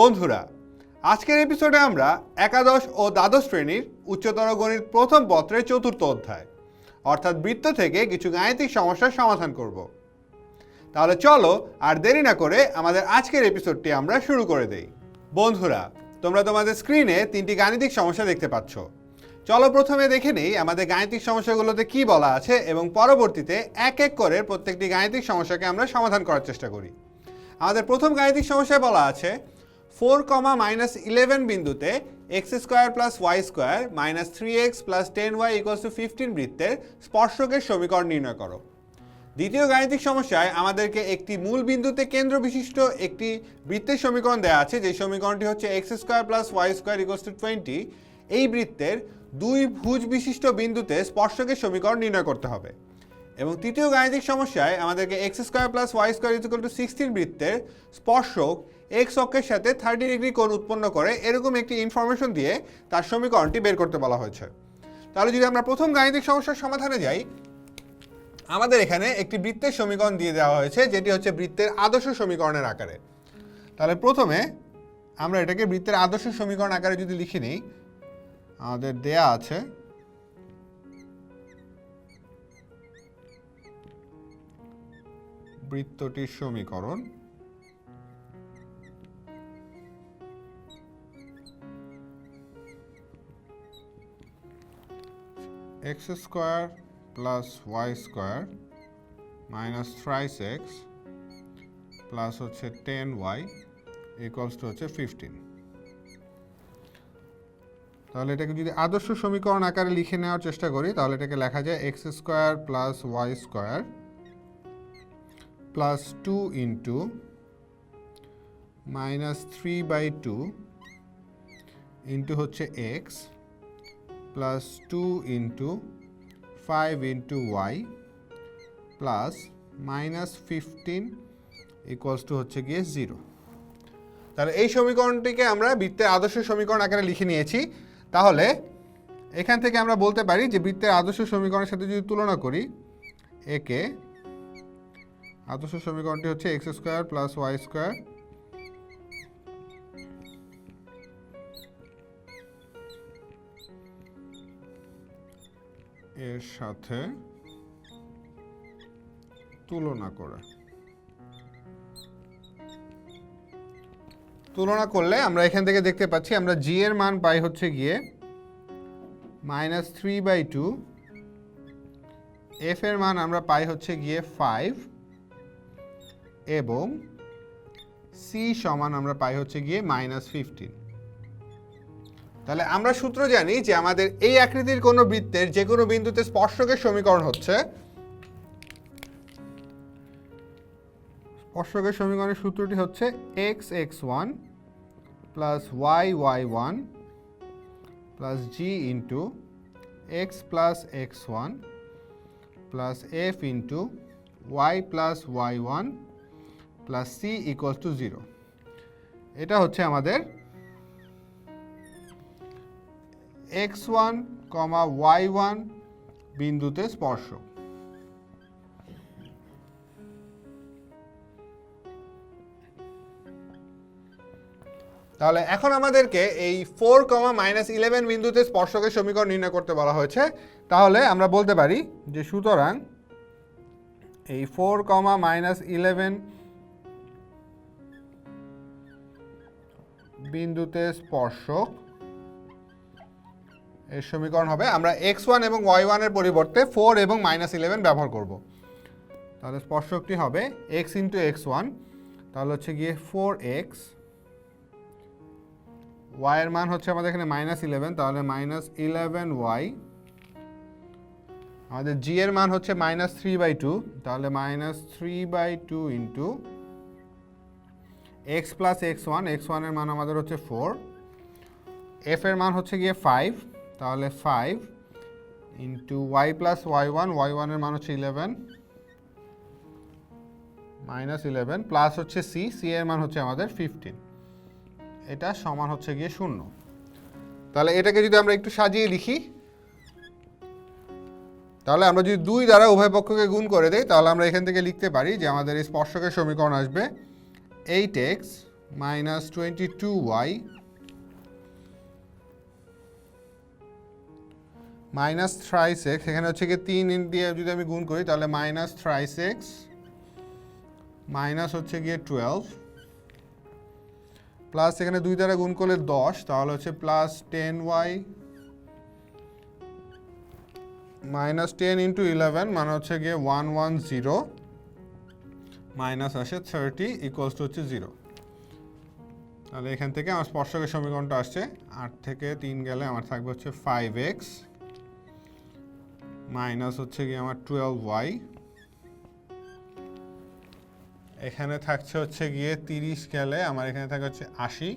বন্ধুরা, আজকের এপিসোডে আমরা একাদশ ও দ্বাদশ শ্রেণির উচ্চতর গণিত প্রথম পত্রের চতুর্থ অধ্যায়, অর্থাৎ বৃত্ত থেকে কিছু গাণিতিক সমস্যার সমাধান করব। তাহলে চলো আর দেরি না করে আমাদের আজকের এপিসোডটি আমরা শুরু করে দেই। বন্ধুরা, তোমরা তোমাদের স্ক্রিনে তিনটি গাণিতিক সমস্যা দেখতে পাচ্ছ। চলো প্রথমে দেখে নেই আমাদের গাণিতিক সমস্যাগুলোতে কি বলা আছে এবং পরবর্তীতে এক এক করে প্রত্যেকটি গাণিতিক সমস্যাকে আমরা সমাধান করার চেষ্টা করি। আমাদের প্রথম গাণিতিক সমস্যায় বলা আছে ফোর কমা মাইনাস ইলেভেন বিন্দুতে x square plus y square minus three x plus ten y equals to fifteen বৃত্তের স্পর্শকের সমীকরণ নির্ণয় করো। দ্বিতীয় গাণিতিক সমস্যায় আমাদেরকে একটি মূল বিন্দুতে কেন্দ্র বিশিষ্ট একটি বৃত্তের সমীকরণ দেওয়া আছে যে সমীকরণটি হচ্ছে x square plus y square equals to twenty. এই বৃত্তের দুই ভুজ বিশিষ্ট বিন্দুতে স্পর্শকের সমীকরণ নির্ণয় করতে হবে। এবং তৃতীয় গাণিতিক সমস্যায় আমাদেরকে x square plus y square equal to sixteen বৃত্তের স্পর্শক এক্স অক্ষের সাথে থার্টি ডিগ্রি কোণ উৎপন্ন করে এরকম একটি ইনফরমেশন দিয়ে তার সমীকরণটি বের করতে বলা হয়েছে। তাহলে যদি আমরা প্রথম গাণিতিক সমস্যার সমাধানে যাই, আমাদের এখানে একটি বৃত্তের সমীকরণ দিয়ে দেওয়া হয়েছে, যেটি হচ্ছে বৃত্তের আদর্শ সমীকরণের আকারে। তাহলে প্রথমে আমরা এটাকে বৃত্তের আদর্শ সমীকরণ আকারে যদি লিখে নিই, আমাদের দেয়া আছে বৃত্তটির সমীকরণ x square plus y square minus thrice x plus হচ্ছে টেন ওয়াই ইকুয়ালস টু হচ্ছে ফিফটিন তাহলে এটাকে যদি আদর্শ সমীকরণ আকারে লিখে নেওয়ার চেষ্টা করি, তাহলে এটাকে লেখা যায় x square plus y square plus two into minus three by two into হচ্ছে x plus two into five into y plus minus fifteen equals to হচ্ছে গিয়ে জিরো তাহলে এই সমীকরণটিকে আমরা বৃত্তের আদর্শ সমীকরণ আকারে লিখে নিয়েছি। তাহলে এখান থেকে আমরা বলতে পারি যে বৃত্তের আদর্শ সমীকরণের সাথে যদি তুলনা করি, একে আদর্শ সমীকরণটি হচ্ছে x square plus y square এর সাথে তুলনা করে। তুলনা করলে আমরা এখান থেকে দেখতে পাচ্ছি, আমরা জি এর মান পাই হচ্ছে গিয়ে minus three by two f এর মান আমরা পাই হচ্ছে গিয়ে ফাইভ এবং সি সমান আমরা পাই হচ্ছে গিয়ে মাইনাস ফিফটিন তাহলে আমরা সূত্র জানি যে আমাদের এই আকৃতির কোনো বৃত্তের যে কোনো বিন্দুতে স্পর্শকের সমীকরণ হচ্ছে, স্পর্শকের সমীকরণের সূত্রটি হচ্ছে x x one plus y y one plus g into x plus x one plus f into y plus y one plus c equals to zero এটা হচ্ছে আমাদের x one comma y one বিন্দুতে স্পর্শক তাহলে এখন আমাদেরকে এই four comma minus eleven বিন্দুতে স্পর্শকের সমীকরণ নির্ণয় করতে বলা হয়েছে। তাহলে আমরা বলতে পারি যে সুতরাং এই ফোর কমা মাইনাস ইলেভেন বিন্দুতে স্পর্শক এর সমীকরণ হবে। আমরা এক্স ওয়ান এবং ওয়াই ওয়ানের পরিবর্তে ফোর এবং মাইনাস ইলেভেন ব্যবহার করব। তাহলে স্পর্শকটি হবে এক্স ইন্টু এক্স ওয়ান তাহলে হচ্ছে গিয়ে ফোর এক্স ওয়াইয়ের মান হচ্ছে আমাদের এখানে মাইনাস ইলেভেন তাহলে মাইনাস ইলেভেন ওয়াই আমাদের জি এর মান হচ্ছে মাইনাস থ্রি বাই টু তাহলে minus three by two into x plus x one x ওয়ানের মান আমাদের হচ্ছে ফোর এফ এর মান হচ্ছে গিয়ে ফাইভ তাহলে five into y plus y one y ওয়ানের মান হচ্ছে ইলেভেন মাইনাস ইলেভেন প্লাস হচ্ছে সি সি এর মান হচ্ছে আমাদের ফিফটিন এটা সমান হচ্ছে গিয়ে শূন্য। তাহলে এটাকে যদি আমরা একটু সাজিয়ে লিখি, তাহলে আমরা যদি দুই দ্বারা উভয় পক্ষকে গুণ করে দেই, তাহলে আমরা এখান থেকে লিখতে পারি যে আমাদের এই স্পর্শকের সমীকরণ আসবে eight x minus twenty two y minus thrice x এখানে হচ্ছে গিয়ে তিন দিয়ে যদি আমি গুণ করি, তাহলে মাইনাস থ্রাইস এক্স মাইনাস হচ্ছে গিয়ে টুয়েলভ প্লাস এখানে দুই দ্বারা গুণ করলে দশ, তাহলে হচ্ছে plus ten y minus ten into eleven মানে হচ্ছে গিয়ে ওয়ান ওয়ান জিরো মাইনাস আসে থার্টি ইকুয়ালস টু হচ্ছে জিরো তাহলে এখান থেকে আমার স্পর্শকের সমীকরণটা আসছে, আট থেকে তিন গেলে আমার থাকবে হচ্ছে ফাইভ এক্স মাইনাস হচ্ছে গিয়ে আমার টুয়েলভ ওয়াই এখানে থাকছে হচ্ছে গিয়ে তিরিশ গেলে আমার এখানে থাকে হচ্ছে আশি।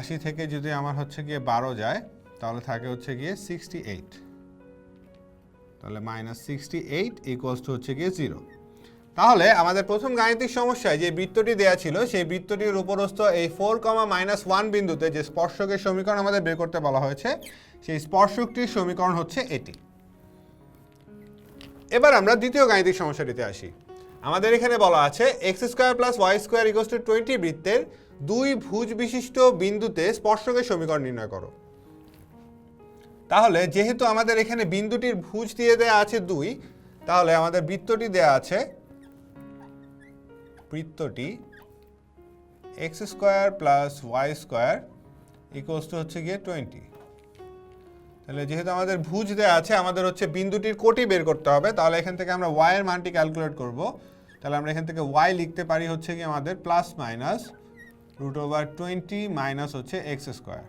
আশি থেকে যদি আমার হচ্ছে গিয়ে বারো যায়, তাহলে থাকে হচ্ছে গিয়ে সিক্সটি এইট তাহলে minus sixty eight equals to হচ্ছে গিয়ে জিরো তাহলে আমাদের প্রথম গাণিতিক সমস্যায় যে বৃত্তটি দেওয়া ছিল, সেই বৃত্তটির উপরস্থ এই ফোর কমা মাইনাস ওয়ান বিন্দুতে যে স্পর্শকের সমীকরণ আমাদের বের করতে বলা হয়েছে, সেই স্পর্শকটির সমীকরণ হচ্ছে এটি। এবার আমরা দ্বিতীয় গাণিতিক সমস্যাটিতে আসি। আমাদের এখানে বলা আছে x square plus y square equals to twenty বৃত্তের দুই ভুজ বিশিষ্ট বিন্দুতে স্পর্শকের সমীকরণ নির্ণয় করো। তাহলে যেহেতু আমাদের এখানে বিন্দুটির ভুজ দিয়ে দেওয়া আছে দুই, তাহলে আমাদের বৃত্তটি দেওয়া আছে বৃত্তটি x square plus y square equals to হচ্ছে গিয়ে টোয়েন্টি। তাহলে যেহেতু আমাদের ভুজ দেওয়া আছে, আমাদের হচ্ছে বিন্দুটির কোটি বের করতে হবে, তাহলে এখান থেকে আমরা ওয়াই এর মানটি ক্যালকুলেট করব। তাহলে আমরা এখান থেকে ওয়াই লিখতে পারি হচ্ছে কি আমাদের plus minus root over twenty minus হচ্ছে এক্স স্কোয়ার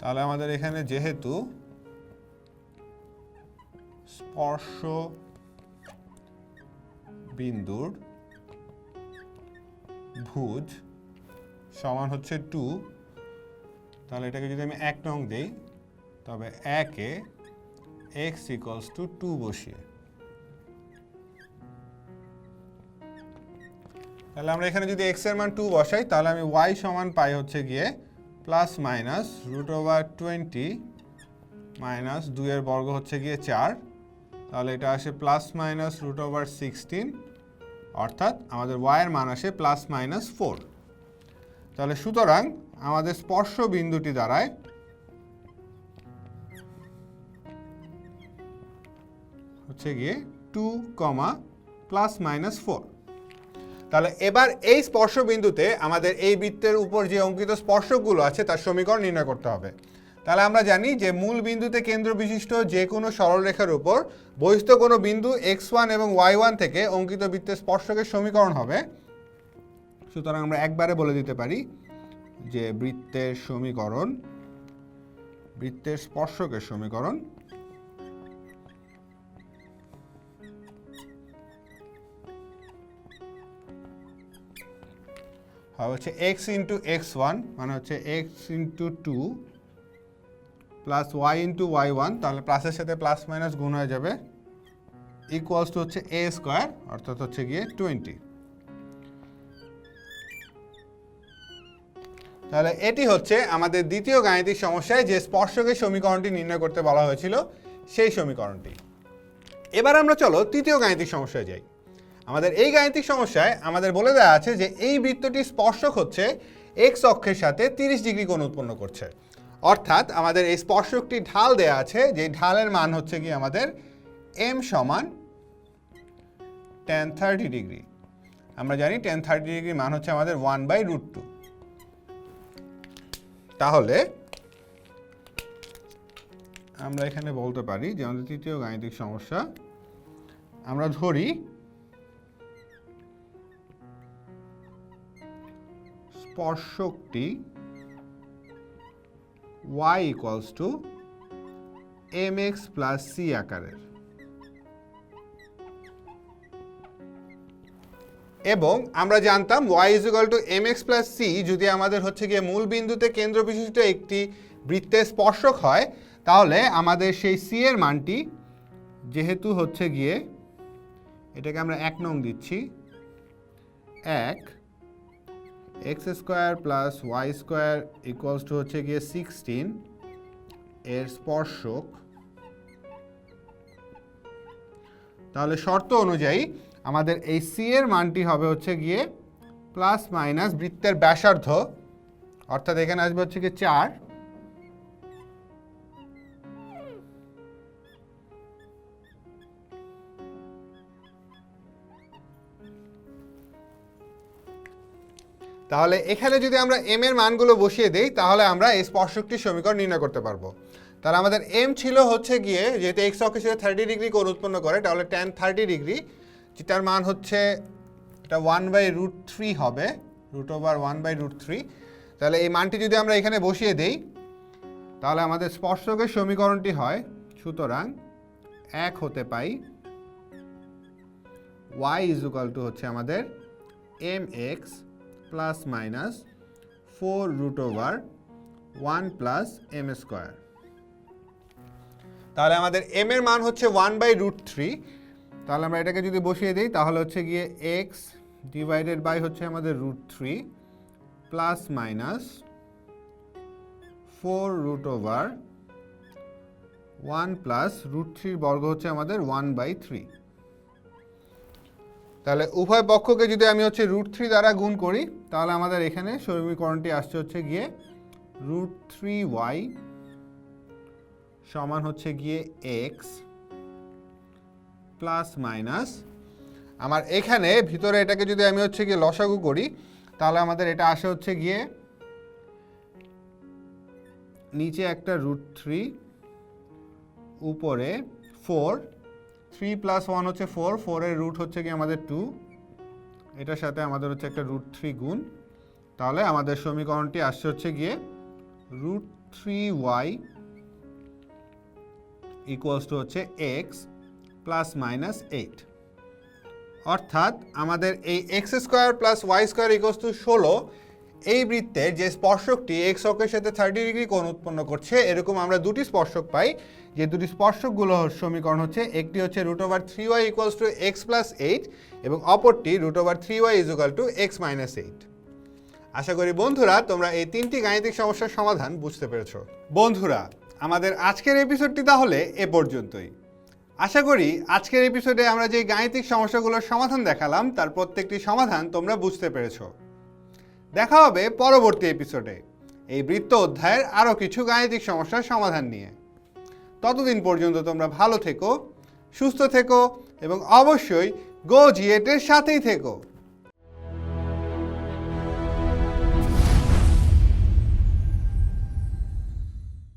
তাহলে আমাদের এখানে যেহেতু স্পর্শ বিন্দুর ভুজ সমান হচ্ছে টু তাহলে এটাকে যদি আমি এক নং দিই, তবে একে এক্স ইকলস টু টু বসিয়ে। তাহলে আমরা এখানে যদি এক্সের মান টু বসাই, তাহলে আমি ওয়াই সমান পাই হচ্ছে গিয়ে plus minus root over twenty minus দুইয়ের বর্গ হচ্ছে গিয়ে চার। তাহলে এটা আসে plus minus root over sixteen অর্থাৎ আমাদের ওয়াইয়ের মান আসে প্লাস মাইনাস ফোর তাহলে সুতরাং আমাদের স্পর্শ বিন্দুটি দ্বারায় হচ্ছে গিয়ে two comma plus minus four. তাহলে এবার এই স্পর্শ বিন্দুতে আমাদের এই বৃত্তের উপর যে অঙ্কিত স্পর্শকগুলো আছে, তার সমীকরণ নির্ণয় করতে হবে। তাহলে আমরা জানি যে মূল বিন্দুতে কেন্দ্র বিশিষ্ট যে কোনো সরলরেখার উপর বহিস্থ কোনো বিন্দু এক্স ওয়ান এবং ওয়াই ওয়ান থেকে অঙ্কিত বৃত্তের স্পর্শকের সমীকরণ হবে। সুতরাং আমরা একবারে বলে দিতে পারি যে বৃত্তের সমীকরণ, বৃত্তের স্পর্শকের সমীকরণ হবে হচ্ছে এক্স ইন্টু এক্স ওয়ান মানে হচ্ছে x into two plus y into y one তাহলে প্লাসের সাথে প্লাস মাইনাস গুণ হয়ে যাবে ইকুয়ালস টু হচ্ছে এ স্কোয়ার অর্থাৎ হচ্ছে গিয়ে টোয়েন্টি তাহলে এটি হচ্ছে আমাদের দ্বিতীয় গাণিতিক সমস্যায় যে স্পর্শকের সমীকরণটি নির্ণয় করতে বলা হয়েছিল, সেই সমীকরণটি। এবার আমরা চলো তৃতীয় গাণিতিক সমস্যায় যাই। আমাদের এই গাণিতিক সমস্যায় আমাদের বলে দেওয়া আছে যে এই বৃত্তটি স্পর্শক হচ্ছে এক্স অক্ষের সাথে 30 ডিগ্রি কোণ উৎপন্ন করছে। অর্থাৎ আমাদের এই স্পর্শকটি ঢাল দেয়া আছে, যে ঢালের মান হচ্ছে কি আমাদের এম সমান টেন থার্টি ডিগ্রি। আমরা জানি টেন থার্টি ডিগ্রি মান হচ্ছে আমাদের ওয়ান বাই রুট টু তাহলে আমরা এখানে বলতে পারি যে আমাদের তৃতীয় গাণিতিক সমস্যা, আমরা ধরি স্পর্শকটি y equals to m x plus c আকারের। এবং আমরা জানতাম y is equal to m x plus c যদি আমাদের হচ্ছে গিয়ে মূল বিন্দুতে কেন্দ্র বিশিষ্ট একটি বৃত্তের স্পর্শক হয়, তাহলে আমাদের সেই সি এর মানটি যেহেতু হচ্ছে গিয়ে এটাকে আমরা এক নং দিচ্ছি, এক x square plus y square equals to হচ্ছে গিয়ে সিক্সটিন এর স্পর্শক। তাহলে শর্ত অনুযায়ী আমাদের এই সি এর মানটি হবে হচ্ছে গিয়ে প্লাস মাইনাস বৃত্তের ব্যাসার্ধ, অর্থাৎ এখানে আসবে হচ্ছে গিয়ে চার। তাহলে এখানে যদি আমরা এম এর মানগুলো বসিয়ে দেই, তাহলে আমরা এই স্পর্শকটির সমীকরণ নির্ণয় করতে পারব। তাহলে আমাদের এম ছিল হচ্ছে গিয়ে, যেহেতু এক্স অক্ষের সাথে থার্টি ডিগ্রি কোণ উৎপন্ন করে, তাহলে টেন থার্টি ডিগ্রি যেটার মান হচ্ছে, এটা ওয়ান বাই রুট থ্রি হবে root over one by root three তাহলে এই মানটি যদি আমরা এখানে বসিয়ে দেই, তাহলে আমাদের স্পর্শকের সমীকরণটি হয়, সুতরাং এক হতে পাই ওয়াই ইজুকাল টু হচ্ছে আমাদের m x plus minus four root over one plus m square তাহলে আমাদের এম এর মান হচ্ছে ওয়ান বাই রুট থ্রি তাহলে আমরা এটাকে যদি বসিয়ে দিই, তাহলে হচ্ছে গিয়ে এক্স ডিভাইডেড বাই হচ্ছে আমাদের root three plus minus four root over one plus root থ্রির বর্গ হচ্ছে আমাদের ওয়ান বাই থ্রি তাহলে উভয় পক্ষকে যদি আমি হচ্ছে রুট থ্রি দ্বারা গুণ করি, তাহলে আমাদের এখানে সমীকরণটি আসছে হচ্ছে গিয়ে রুট থ্রি ওয়াই সমান হচ্ছে গিয়ে এক্স প্লাস মাইনাস আমার এখানে ভিতরে এটাকে যদি আমি হচ্ছে গিয়ে লসাগু করি, তাহলে আমাদের এটা আসে হচ্ছে গিয়ে নিচে একটা রুট থ্রি উপরে ফোর থ্রি প্লাস ওয়ান হচ্ছে ফোর ফোরের রুট হচ্ছে কি আমাদের টু এটার সাথে আমাদের হচ্ছে একটা রুট থ্রি গুণ। তাহলে আমাদের সমীকরণটি আসছে হচ্ছে গিয়ে root three y equals to হচ্ছে এক্স প্লাস মাইনাস এইট অর্থাৎ আমাদের এই x square plus y square equals to ষোলো, এই বৃত্তের যে স্পর্শকটি এক্স অক্ষের সাথে থার্টি ডিগ্রি কোণ উৎপন্ন করছে, এরকম আমরা দুটি স্পর্শক পাই। যে দুটি স্পর্শকগুলো সমীকরণ হচ্ছে, একটি হচ্ছে root over three y equals to x plus eight এবং অপরটি root over three y equal to x minus eight আশা করি বন্ধুরা, তোমরা এই তিনটি গাণিতিক সমস্যার সমাধান বুঝতে পেরেছ। বন্ধুরা, আমাদের আজকের এপিসোডটি তাহলে এ পর্যন্তই। আশা করি আজকের এপিসোডে আমরা যে গাণিতিক সমস্যাগুলোর সমাধান দেখালাম, তার প্রত্যেকটি সমাধান তোমরা বুঝতে পেরেছ। দেখা হবে পরবর্তী এপিসোডে এই বৃত্ত অধ্যায়ের আরও কিছু গাণিতিক সমস্যার সমাধান নিয়ে। ততদিন পর্যন্ত তোমরা ভালো থেকো, সুস্থ থেকো এবং অবশ্যই গো জিয়েটের সাথেই থেকো।